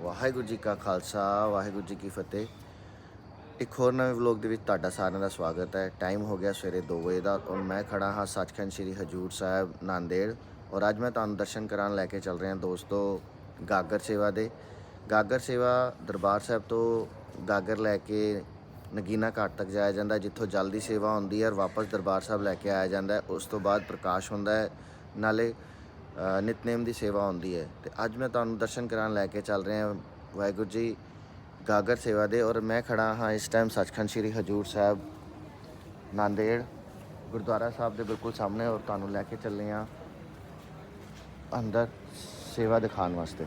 ਵਾਹਿਗੁਰੂ ਜੀ ਕਾ ਖਾਲਸਾ, ਵਾਹਿਗੁਰੂ ਜੀ ਕੀ ਫਤਿਹ। ਇੱਕ ਹੋਰ ਨਵੇਂ ਵਲੌਗ ਦੇ ਵਿੱਚ ਤੁਹਾਡਾ ਸਾਰਿਆਂ ਦਾ ਸਵਾਗਤ ਹੈ। ਟਾਈਮ ਹੋ ਗਿਆ ਸਵੇਰੇ 2 ਵਜੇ ਦਾ ਔਰ ਮੈਂ ਖੜਾ ਹਾਂ ਸੱਚਖੰਡ ਸ੍ਰੀ ਹਜੂਰ ਸਾਹਿਬ, ਨਾਂਦੇੜ। ਔਰ ਅੱਜ ਮੈਂ ਤੁਹਾਨੂੰ ਦਰਸ਼ਨ ਕਰਾਉਣ ਲੈ ਕੇ ਚੱਲ ਰਿਹਾ ਦੋਸਤੋ ਗਾਗਰ ਸੇਵਾ ਦੇ। ਗਾਗਰ ਸੇਵਾ ਦਰਬਾਰ ਸਾਹਿਬ ਤੋਂ ਗਾਗਰ ਲੈ ਕੇ ਨਗੀਨਾ ਘਾਟ ਤੱਕ ਜਾਇਆ ਜਾਂਦਾ, ਜਿੱਥੋਂ ਜਲਦੀ ਸੇਵਾ ਹੁੰਦੀ ਹੈ ਔਰ ਵਾਪਸ ਦਰਬਾਰ ਸਾਹਿਬ ਲੈ ਕੇ ਆਇਆ ਜਾਂਦਾ ਉਸ ਤੋਂ ਬਾਅਦ ਪ੍ਰਕਾਸ਼ ਹੁੰਦਾ ਹੈ। ਨਾਲੇ ਨਿਤਨੇਮ ਦੀ ਸੇਵਾ ਹੁੰਦੀ ਹੈ। ਤੇ ਅੱਜ ਮੈਂ ਤੁਹਾਨੂੰ ਦਰਸ਼ਨ ਕਰਾਉਣ ਲੈ ਕੇ ਚੱਲ ਰਿਹਾ ਵਾਹਿਗੁਰੂ ਜੀ ਗਾਗਰ ਸੇਵਾ ਦੇ ਔਰ ਮੈਂ ਖੜਾ ਹਾਂ ਇਸ ਟਾਈਮ ਸੱਚਖੰਡ ਸ੍ਰੀ ਹਜੂਰ ਸਾਹਿਬ, ਨਾਂਦੇੜ, ਗੁਰਦੁਆਰਾ ਸਾਹਿਬ ਦੇ ਬਿਲਕੁਲ ਸਾਹਮਣੇ ਔਰ ਤੁਹਾਨੂੰ ਲੈ ਕੇ ਚੱਲੇ ਹਾਂ ਅੰਦਰ ਸੇਵਾ ਦਿਖਾਉਣ ਵਾਸਤੇ।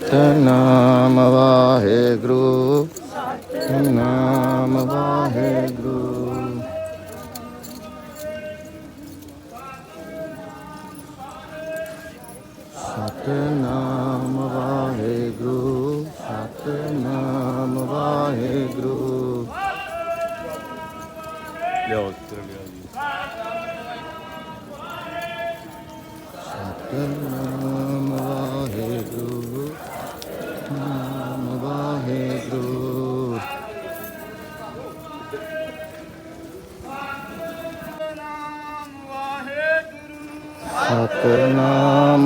ਸਤਨਾਮ ਵਾਹਿਗੁਰੂ ਸਤਨਾਮ ਵਾਹਿਗੁਰੂ। ਸਤਨਾਮ ਵਾਹਿਗੁਰੂ ਸਤਨਾਮ ਵਾਹਿਗੁਰੂ। ਲਿਆਓ ਤੇਰੇ ਲਿਆ ਜੀ ਸਤਨਾਮ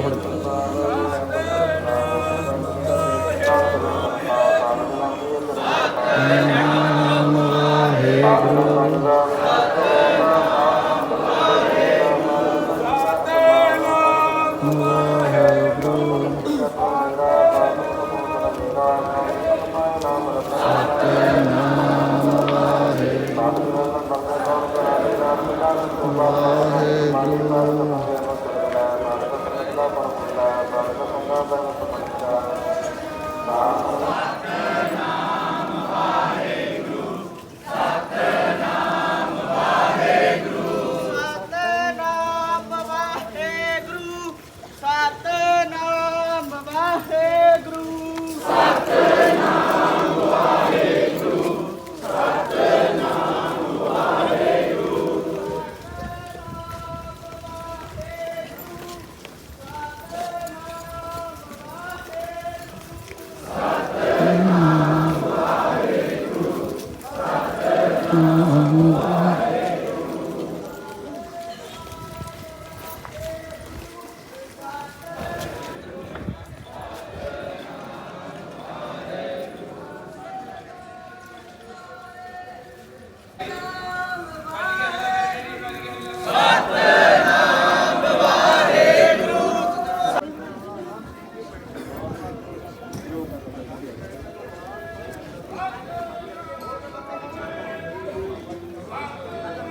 ਕਰੋ ਹੁਣ ਵਾਹਿਗੁਰੂ। ਸਤਨਾਮ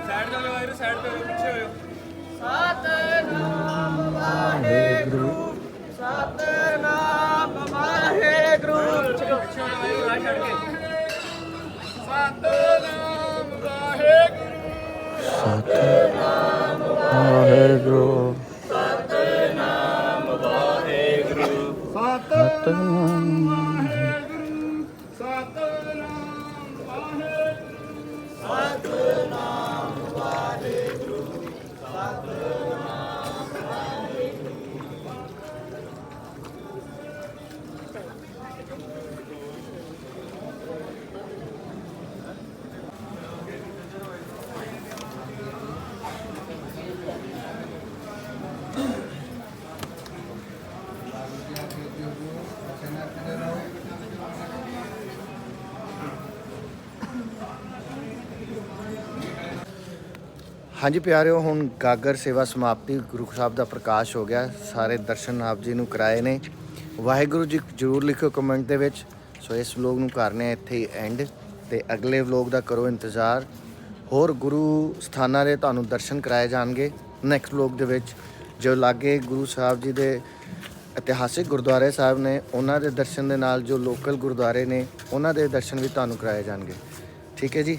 ਸਾਈਡ ਤੇ ਹੋ ਜਾਓ ਸਾਈਡ ਤੇ ਹੋ ਜਾਓ ਪਿੱਛੇ ਹੋ ਜਾਓ ਸਤਨਾਮ ਵਾਹਿਗੁਰੂ। ਸਤਨਾਮ ਵਾਹਿਗੁਰੂ ਪਿੱਛੇ ਹੋ ਜਾਓ ਰਾਹ ਛੱਡ ਕੇ ਸਤਨਾਮ ਵਾਹਿਗੁਰੂ। ਸਤਨਾਮ ਹਾਂਜੀ ਪਿਆਰਿਓ, ਹੁਣ ਗਾਗਰ ਸੇਵਾ ਸਮਾਪਤੀ, ਗੁਰੂ ਸਾਹਿਬ ਦਾ ਪ੍ਰਕਾਸ਼ ਹੋ ਗਿਆ। ਸਾਰੇ ਦਰਸ਼ਨ ਆਪ ਜੀ ਨੂੰ ਕਰਾਏ ਨੇ। ਵਾਹਿਗੁਰੂ ਜੀ ਜਰੂਰ ਲਿਖਿਓ ਕਮੈਂਟ ਦੇ ਵਿੱਚ। ਸੋ ਇਸ ਵਲੋਗ ਨੂੰ ਕਰਨੇ ਆ ਇੱਥੇ ਹੀ ਐਂਡ ਤੇ ਅਗਲੇ ਵਲੋਗ ਦਾ ਕਰੋ ਇੰਤਜ਼ਾਰ। ਹੋਰ ਗੁਰੂ ਸਥਾਨਾਂ ਦੇ ਤੁਹਾਨੂੰ ਦਰਸ਼ਨ ਕਰਾਏ ਜਾਣਗੇ ਨੈਕਸਟ ਵਲੋਗ ਦੇ ਵਿੱਚ। ਜੋ ਲਾਗੇ ਗੁਰੂ ਸਾਹਿਬ ਜੀ ਦੇ ਇਤਿਹਾਸਿਕ ਗੁਰਦੁਆਰੇ ਸਾਹਿਬ ਨੇ, ਉਹਨਾਂ ਦੇ ਦਰਸ਼ਨ ਦੇ ਨਾਲ ਜੋ ਲੋਕਲ ਗੁਰਦੁਆਰੇ ਨੇ, ਉਹਨਾਂ ਦੇ ਦਰਸ਼ਨ ਵੀ ਤੁਹਾਨੂੰ ਕਰਾਏ ਜਾਣਗੇ। ਠੀਕ ਹੈ ਜੀ?